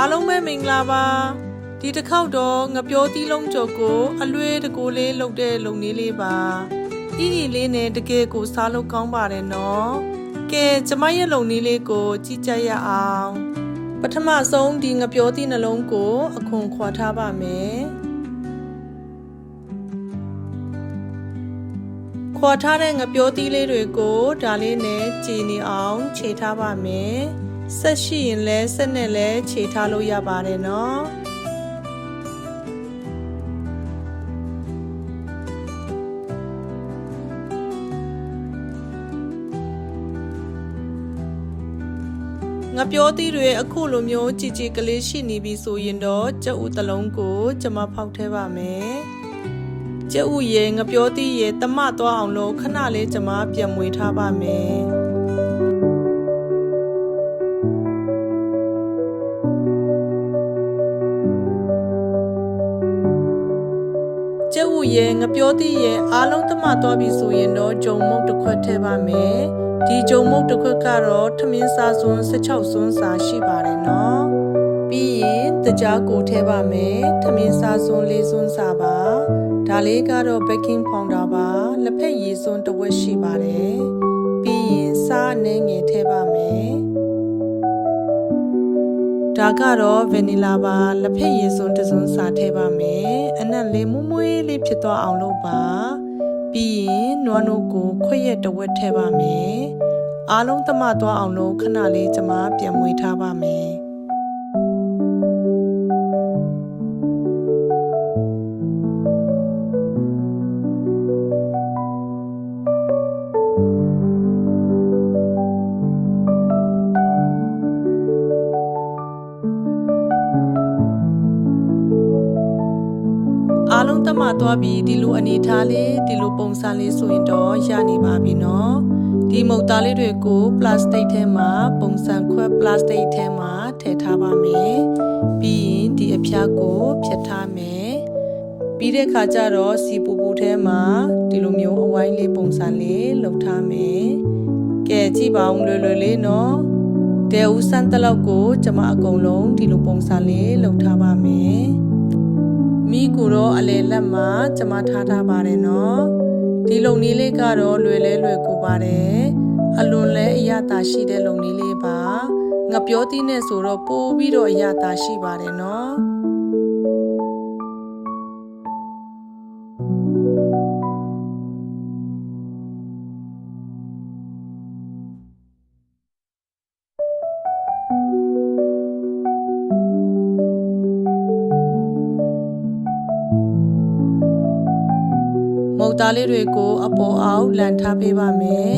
အားလုံးပဲမင်္ဂလာပါဒီတစ်ခေါက်တော့ငပြောသီးလုံးကြော်ကို အလွဲတကိုလေးလုပ်တဲ့လုံလေးလေးပါဤဤလေးနဲ့တကယ်ကိုစားလို့ကောင်းပါတယ်နော်ကဲကျမရဲ့လုံလေးလေးကို ကြည့်ကြရအောင်ပထမဆုံးဒီငပြောသီးနှလုံးကို အခွန်ခွာထားပါမယ်ခွာထားတဲ့ငပြောသီးလေးတွေကိုဒါလေးနဲ့ကြည်နေအောင်ခြေထားပါမယ် ဆက်ရှိရင်လဲဆက်နဲ့လဲခြေထားလို့ရပါတယ်နော်ငါပြောသီးတွေအခုလိုမျိုးကြည်ကြည်ကလေးရှိနေပြီဆိုရင်တော့ကြက်ဥတစ်လုံးကိုကျွန်မဖောက်ထဲပါမယ်ကျက်ဥရေငပြောသီးရေတမသွားအောင်လို့ခဏလေးကျွန်မပြန်မွေထားပါမယ် ရေငပြောသီးရေအားလုံးတမသွားပြီဆိုရင်တော့ဂျုံမုတ်တစ်ခွက်ထည့်ပါမယ်ဒီဂျုံမုတ်တစ်ခွက်ကတော့ထမင်းစားစွန်း16စွန်းစာရှိပါတယ်နော်ပြီးရင်တကြားကိုထည့်ပါမယ်ထမင်းစားစွန်း၄စွန်းစာပါဒါလေးကတော့ baking powder ပါလက်ဖက်ရည်စွန်းတစ်ဝက်ရှိပါတယ်ပြီးရင်စားအနေငယ်ထည့်ပါ ဒါကတော့ဗနီလာပါလက်ဖက်ရည်စွန်းတစ်စွန်းစာထည့်ပါမယ်အနက်လေးမွမွေးလေးဖြစ်သွားအောင်လုပ်ပါပြီးရင်နွားနို့ကိုခွက်ရက်တစ်ဝက်ထည့်ပါမယ်အားလုံးတမသွားအောင်လို့ခဏလေးကျွန်မပြန်မွေးထားပါမယ် လုံးတမသွားပြီးဒီလိုအနေထားလေးဒီလိုပုံစံလေးဆိုရင်တော့ရနေပါပြီနော်ဒီမုတ်သားလေးတွေကိုပလတ်စတစ်ထဲမှာပုံစံခွဲပလတ်စတစ်ထဲမှာထည့်ထားပါမယ်ပြီးရင်ဒီအဖျားကိုဖြတ်ထားမယ်ပြီးတဲ့ခါကျတော့စီပူပူထဲမှာဒီလိုမျိုးအဝိုင်းလေးပုံစံလေးလုပ်ထားမယ်ကဲကြည့်ပါဦးလွယ်လွယ်လေးနော်တဲဦးစမ်းတလောက်ကို ကျွန်မအကုန်လုံးဒီလိုပုံစံလေးလုပ်ထားပါမယ်မိကူတော့ အလေလက်မှာကျမထားထားပါတယ်နော်ဒီလုံနည်းလေးကတော့လွယ်လဲလွယ်ကူပါတယ်အလွန်လဲအရသာရှိတဲ့လုံနည်းလေးပါငပြောသီးနဲ့ဆိုတော့ပိုးပြီးတော့အရသာရှိပါတယ်နော် သားလေးတွေကိုအပေါ်အောက်လန်ထားပေးပါမယ်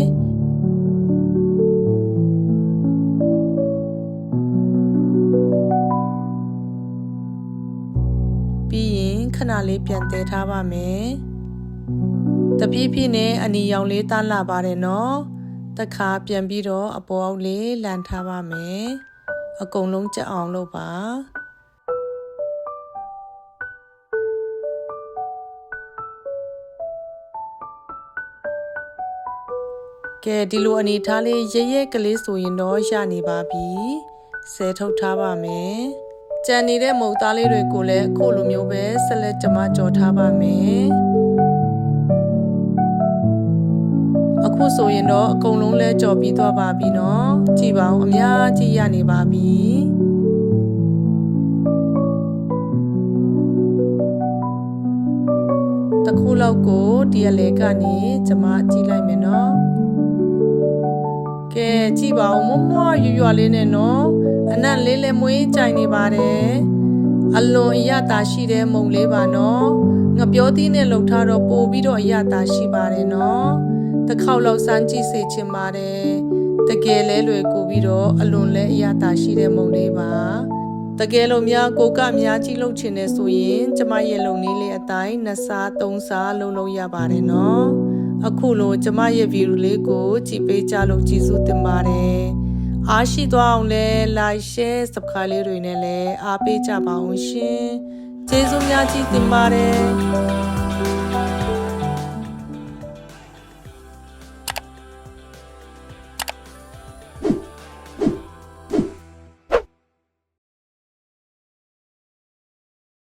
ပြီးရင်ခဏလေးပြန်တည်ထားပါမယ်တပြည့်ပြည့်နဲ့အနီရောင်လေးတန်းလာပါတယ်နော်တခါပြန်ပြီးတော့အပေါ်အောက်လေးလန်ထားပါမယ်အကုန်လုံးကြက်အောင်လုပ်ပါ ကဲဒီလိုအနေထားလေးရဲရဲကလေးဆိုရင်တော့ရနေပါပြီဆဲထုတ်ထားပါမယ်ကြံနေတဲ့မုတ်သားလေးတွေကိုလည်းအခုလိုမျိုးပဲဆက်လက်ကြမကြော်ထားပါမယ်အခုဆိုရင်တော့အကုန်လုံးလဲကြော်ပြီးသွားပါပြီနော်ကြည်ပါအောင်အများကြီးရနေပါပြီတခုလောက်ကိုဒီအလေကနေကျမကြည့်လိုက်မယ်နော် ကဲကြည့်ပါဦးမမွားရွရွလေးနဲ့နော်အနက်လေးလည်းမွေးကြိုင်နေပါတယ်အလွန်အရသာရှိတဲ့မုံလေးပါနော်ငပြောသီးနဲ့လှုပ်ထားတော့ပို့ပြီးတော့အရသာရှိပါတယ်နော်တစ်ခေါက်လောက်စမ်းကြည့်စေချင်ပါတယ်တကယ်လဲလွယ်ကူပြီးတော့အလွန်လဲအရသာရှိတဲ့မုံလေးပါတကယ်လို့များကိုကအများကြီးလှုပ်ချင်နေဆိုရင်ကျမရဲ့လုံလေးလေးအတိုင်းနှစ်စားသုံးစားလုံးလုံးရပါတယ်နော် အခုလိုကျမရဲ့ဗီဒီယိုလေးကိုကြည့်ပေးကြလို့ကျေးဇူးတင်ပါတယ်အားရှိသွားအောင်လဲ like share subscribe လေးတွေနဲ့လည်းအားပေးကြပါအောင်ရှင်ကျေးဇူးများကြီးတင်ပါတယ်